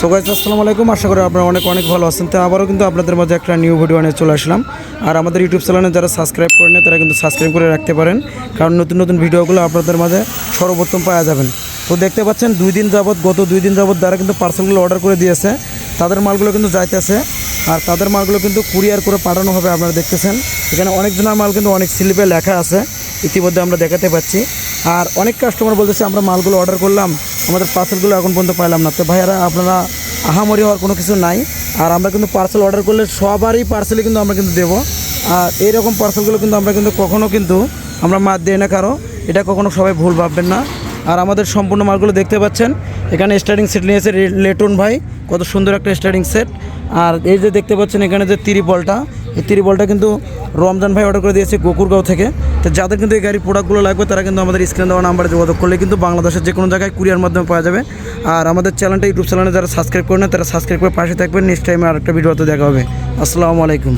So guys আসসালামু আলাইকুম। আশা করি আপনারা অনেক অনেক ভালো আছেন। তো আবারও কিন্তু আপনাদের মাঝে একটা নিউ ভিডিও নিয়ে চলে আসলাম। আর আমাদের ইউটিউব চ্যানেলে যারা সাবস্ক্রাইব করে করেন তারা কিন্তু সাবস্ক্রাইব করে রাখতে পারেন। কারণ নতুন নতুন ভিডিওগুলো আপনাদের মাঝে সর্বপ্রথম পাওয়া যাবেন। তো দেখতে পাচ্ছেন, দুই দিন যাবত গত দুই দিন যাবত যারা কিন্তু পার্সেলগুলো অর্ডার করে দিয়েছে, তাদের মালগুলো কিন্তু যাইতেছে। আর তাদের মালগুলো কিন্তু কুরিয়ার করে পাঠানো হবে, আপনারা দেখতেছেন। এখানে অনেকজনের মাল কিন্তু অনেক স্লিপে লেখা আছে। ইতিমধ্যে আমরা দেখাতে পাচ্ছি। আর অনেক কাস্টমার বলতেছে, আমরা মালগুলো অর্ডার করলাম। আমাদের পার্সেলগুলো এখন পর্যন্ত পাইলাম না। তো ভাইয়ারা, আপনারা আহামরি হওয়ার কোনো কিছু নাই। আর আমরা কিন্তু পার্সেল অর্ডার করলে সবারই পার্সেলই কিন্তু আমরা কিন্তু দেবো। আর এইরকম পার্সেলগুলো কিন্তু আমরা কিন্তু কখনো কিন্তু আমরা মাত দিই না কারও। এটা কখনো সবাই ভুল ভাববেন না। আর আমাদের সম্পূর্ণ মালগুলো দেখতে পাচ্ছেন। এখানে স্টার্টিং সেট নিয়েছে লেটন ভাই। কত সুন্দর একটা স্টার্টিং সেট আর এই যে দেখতে পাচ্ছেন এখানে যে তিরিপলটা এই তিরিপলটা কিন্তু রমজান ভাই অর্ডার করে দিয়েছে গোকুরগাঁও থেকে। তো যাদের কিন্তু এই গাড়ির প্রোডাক্টগুলো লাগবে, তারা কিন্তু আমাদের স্ক্রিনে দেওয়া নাম্বারে যোগাযোগ করলে কিন্তু বাংলাদেশের যে কোনো জায়গায় কুরিয়ার মাধ্যমে পাওয়া যাবে। আর আমাদের চ্যানেলটা ইউটিউব চ্যানেলে যারা সাবস্ক্রাইব করে না তারা সাবস্ক্রাইব করে পাশে থাকবেন। নেক্সট টাইমে আরেকটা ভিডিওতে দেখা হবে। আসসালামু আলাইকুম।